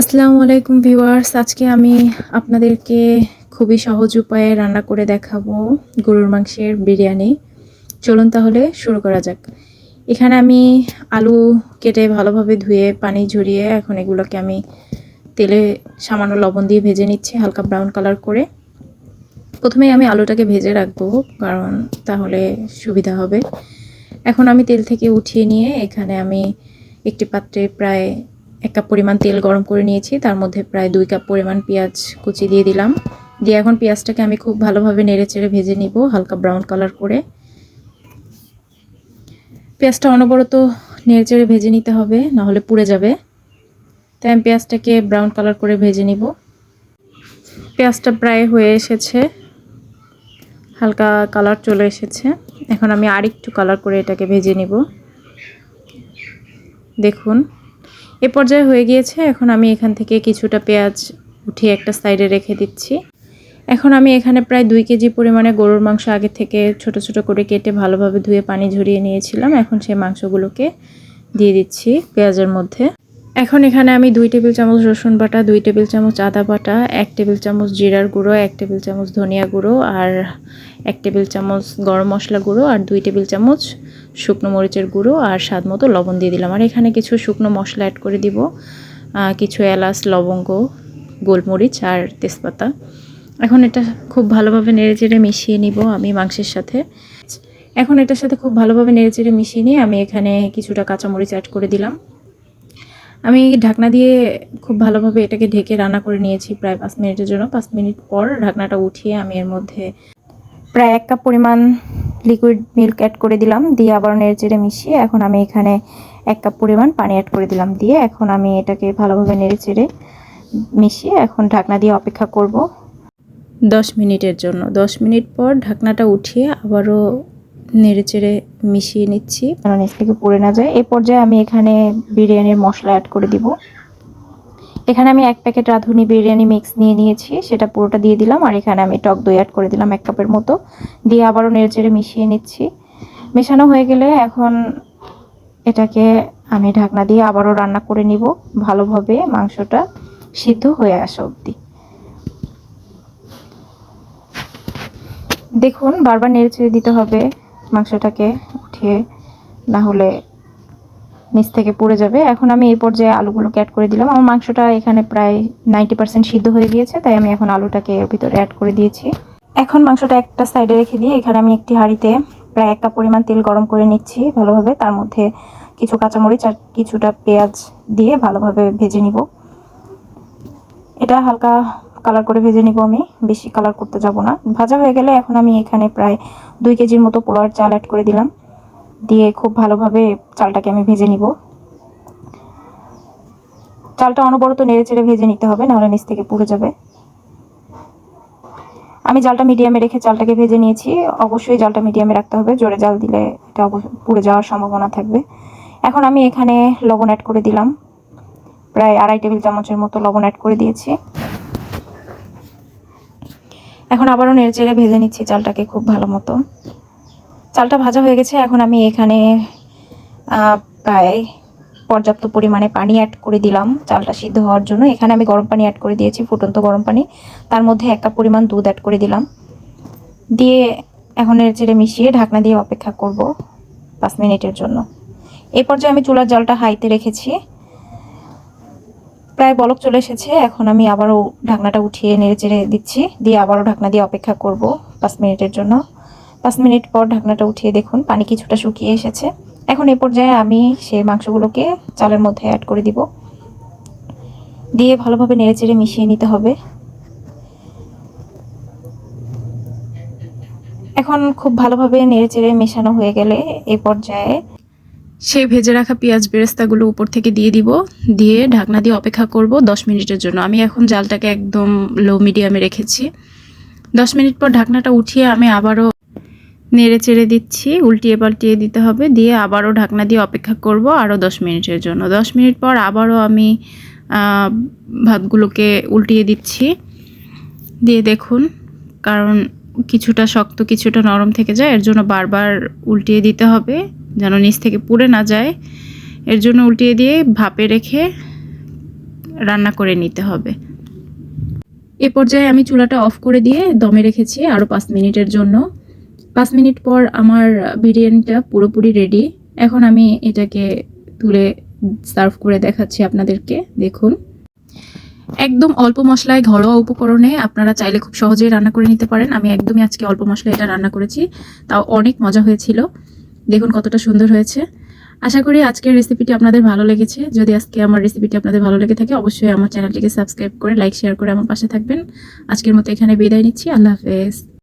আসসালামু আলাইকুম ভিউয়ার্স, আজকে আমি আপনাদেরকে খুবই সহজ উপায়ে রান্না করে দেখাবো গরুর মাংসের বিরিয়ানি। চলুন তাহলে শুরু করা যাক। এখানে আমি আলু কেটে ভালোভাবে ধুয়ে পানি ঝরিয়ে এখন এগুলোকে আমি তেলে সামান্য লবণ দিয়ে ভেজে নিচ্ছি হালকা ব্রাউন কালার করে। প্রথমেই আমি আলুটাকে ভেজে রাখব, কারণ তাহলে সুবিধা হবে। এখন আমি তেল থেকে উঠিয়ে নিয়ে এখানে আমি একটি পাত্রে প্রায় এক কাপ পরিমাণ তেল গরম করে নিয়েছি, তার মধ্যে প্রায় দুই কাপ পরিমাণ পেঁয়াজ কুচি দিয়ে দিলাম। দিয়ে এখন পেঁয়াজটাকে আমি খুব ভালোভাবে নেড়ে চেড়ে ভেজে নিব, হালকা ব্রাউন কালার করে। পেঁয়াজটা অনবরত নেড়ে চেড়ে ভেজে নিতে হবে নাহলে পুড়ে যাবে। তাই আমি পেঁয়াজটাকে ব্রাউন কালার করে ভেজে নিব। পেঁয়াজটা প্রায় হয়ে এসেছে, হালকা কালার চলে এসেছে। এখন আমি আরেকটু কালার করে এটাকে ভেজে নিব। দেখুন এ পর্যায়ে হয়ে গিয়েছে। এখন আমি এখান থেকে কিছুটা পেঁয়াজ উঠিয়ে একটা সাইডে রেখে দিচ্ছি। এখন আমি এখানে প্রায় দুই কেজি পরিমাণে গরুর মাংস আগে থেকে ছোট ছোট করে কেটে ভালোভাবে ধুয়ে পানি ঝরিয়ে নিয়েছিলাম। এখন সেই মাংসগুলোকে দিয়ে দিচ্ছি পেঁয়াজের মধ্যে। এখন এখানে আমি দুই টেবিল চামচ রসুন বাটা, দুই টেবিল চামচ আদা বাটা, এক টেবিল চামচ জিরার গুঁড়ো, এক টেবিল চামচ ধনিয়া গুঁড়ো আর এক টেবিল চামচ গরম মশলা গুঁড়ো আর দুই টেবিল চামচ শুকনো মরিচের গুঁড়ো আর স্বাদ মতো লবণ দিয়ে দিলাম। আর এখানে কিছু শুকনো মশলা অ্যাড করে দিব কিছু এলাচ, লবঙ্গ, গোলমরিচ আর তেজপাতা। এখন এটা খুব ভালোভাবে নেড়ে চেড়ে মিশিয়ে নিব আমি মাংসের সাথে। এখন এটার সাথে খুব ভালোভাবে নেড়ে চেড়ে মিশিয়ে নিয়ে আমি এখানে কিছুটা কাঁচামরিচ অ্যাড করে দিলাম। আমি ঢাকনা দিয়ে খুব ভালোভাবে এটাকে ঢেকে রান্না করে নিয়েছি প্রায় পাঁচ মিনিটের জন্য। পাঁচ মিনিট পর ঢাকনাটা উঠিয়ে আমি এর মধ্যে প্রায় এক কাপ পরিমাণ লিকুইড মিল্ক অ্যাড করে দিলাম। দিয়ে আবার নেড়ে চেড়ে মিশিয়ে এখন আমি এখানে এক কাপ পরিমাণ পানি অ্যাড করে দিলাম। দিয়ে এখন আমি এটাকে ভালোভাবে নেড়ে চেড়ে মিশিয়ে এখন ঢাকনা দিয়ে অপেক্ষা করব। দশ মিনিটের জন্য। দশ মিনিট পর ঢাকনাটা উঠিয়ে আবারও নেড়ে চেড়ে মিশিয়ে নিচ্ছি। কারণ নিচ থেকে পড়ে না যায়। এই পর্যায়ে আমি এখানে বিরিয়ানির মশলা অ্যাড করে দিব। এখানে আমি এক প্যাকেট রাঁধুনি বিরিয়ানি মিক্স নিয়ে নিয়েছি। সেটা পুরোটা দিয়ে দিলাম আর এখানে আমি টক দই অ্যাড করে দিলাম এক কাপের মতো। দিয়ে আবারও নেড়ে চেড়ে মিশিয়ে নিচ্ছি। মেশানো হয়ে গেলে এখন এটাকে আমি ঢাকনা দিয়ে আবারও রান্না করে নিব ভালোভাবে মাংসটা সিদ্ধ হয়ে আসা অবধি। দেখুন, বারবার নেড়ে চেড়ে দিতে হবে। মাংসটাকে উঠিয়ে না হলে নিচ থেকে পুড়ে যাবে। এখন আমি এই পর্যায়ে আলুগুলোকে অ্যাড করে দিলাম, আমার মাংসটা এখানে প্রায় নাইনটি পার্সেন্ট সিদ্ধ হয়ে গিয়েছে, তাই আমি এখন আলুটাকে ভিতরে অ্যাড করে দিয়েছি। এখন মাংসটা একটা সাইডে রেখে দিয়ে এখানে আমি একটি হাঁড়িতে প্রায় এক কাপ পরিমাণ তেল গরম করে নিচ্ছি ভালোভাবে। তার মধ্যে কিছু কাঁচামরিচ আর কিছুটা পেঁয়াজ দিয়ে ভালোভাবে ভেজে নিব। এটা হালকা কালার করে ভেজে নিব আমি। বেশি কালার করতে যাব না। ভাজা হয়ে গেলে এখন আমি এখানে প্রায় দুই কেজির মতো পোলাওয়ার চাল অ্যাড করে দিলাম। দিয়ে খুব ভালোভাবে চালটাকে আমি ভেজে নিব। চালটা অনবরত নেড়ে চেড়ে ভেজে নিতে হবে, নাহলে নিচ থেকে পুড়ে যাবে। আমি জালটা মিডিয়ামে রেখে চালটাকে ভেজে নিয়েছি। অবশ্যই জালটা মিডিয়ামে রাখতে হবে। জোরে জাল দিলে এটা পুড়ে যাওয়ার সম্ভাবনা থাকবে। এখন আমি এখানে লবণ অ্যাড করে দিলাম। প্রায় আড়াই টেবিল চামচের মতো লবণ অ্যাড করে দিয়েছি। এখন আবারও নেড়ে চেড়ে ভেজে নিচ্ছি চালটাকে খুব ভালো মতো। চালটা ভাজা হয়ে গেছে, এখন আমি এখানে প্রায় পর্যাপ্ত পরিমাণে পানি অ্যাড করে দিলাম চালটা সিদ্ধ হওয়ার জন্য। এখানে আমি গরম পানি অ্যাড করে দিয়েছি, ফুটন্ত গরম পানি। তার মধ্যে এক কাপ পরিমাণ দুধ অ্যাড করে দিলাম। দিয়ে এখন এর চেড়ে মিশিয়ে ঢাকনা দিয়ে অপেক্ষা করব পাঁচ মিনিটের জন্য। এই পর্যায়ে আমি চুলার জলটা হাইতে রেখেছি। প্রায় বলক চলে এসেছে। এখন আমি আবারও ঢাকনাটা উঠিয়ে নেড়ে চেড়ে দিচ্ছি। দিয়ে আবারও ঢাকনা দিয়ে অপেক্ষা করব পাঁচ মিনিটের জন্য। পাঁচ মিনিট পর ঢাকনাটা উঠিয়ে দেখুন, পানি কিছুটা শুকিয়ে এসেছে। এখন এ পর্যায়ে আমি সেই মাংসগুলোকে চালের মধ্যে অ্যাড করে দিব। দিয়ে ভালোভাবে নেড়ে চেড়ে মিশিয়ে নিতে হবে। এখন খুব ভালোভাবে নেড়ে চেড়ে মেশানো হয়ে গেলে এ পর্যায়ে সেই ভেজে রাখা পেঁয়াজ বেরেস্তাগুলো উপর থেকে দিয়ে দিব, দিয়ে ঢাকনা দিয়ে অপেক্ষা করব দশ মিনিটের জন্য। আমি এখন জালটাকে একদম লো মিডিয়ামে রেখেছি। দশ মিনিট পর ঢাকনাটা উঠিয়ে আমি আবারও নেড়ে চেড়ে দিচ্ছি, উল্টিয়ে পাল্টিয়ে দিতে হবে, দিয়ে আবারও ঢাকনা দিয়ে অপেক্ষা করব আরও দশ মিনিটের জন্য। দশ মিনিট পর আবারও আমি ভাতগুলোকে উল্টিয়ে দিচ্ছি। দিয়ে দেখুন, কারণ কিছুটা শক্ত কিছুটা নরম থেকে যায়, এর জন্য বারবার উল্টিয়ে দিতে হবে। যেন নিচ থেকে পুড়ে না যায়। এর জন্য উল্টিয়ে দিয়ে ভাপে রেখে রান্না করে নিতে হবে। এ পর্যায়ে আমি চুলাটা অফ করে দিয়ে দমে রেখেছি আরও পাঁচ মিনিটের জন্য। পাঁচ মিনিট পর আমার বিরিয়ানিটা পুরোপুরি রেডি এখন আমি এটাকে তুলে সার্ভ করে দেখাচ্ছি আপনাদেরকে। দেখুন। একদম অল্প মশলায় ঘরোয়া উপকরণে আপনারা চাইলে খুব সহজেই রান্না করে নিতে পারেন। আমি একদমই আজকে অল্প মশলায় এটা রান্না করেছি। তাও অনেক মজা হয়েছিল। দেখুন কতটা সুন্দর হয়েছে। আশা করি আজকের রেসিপিটি আপনাদের ভালো লেগেছে। যদি আজকে আমার রেসিপিটি আপনাদের ভালো লেগে থাকে, অবশ্যই আমার চ্যানেলটিকে সাবস্ক্রাইব করে লাইক শেয়ার করে আমার পাশে থাকবেন। আজকের মতো এখানে বিদায় নিচ্ছি। আল্লাহ হাফেজ।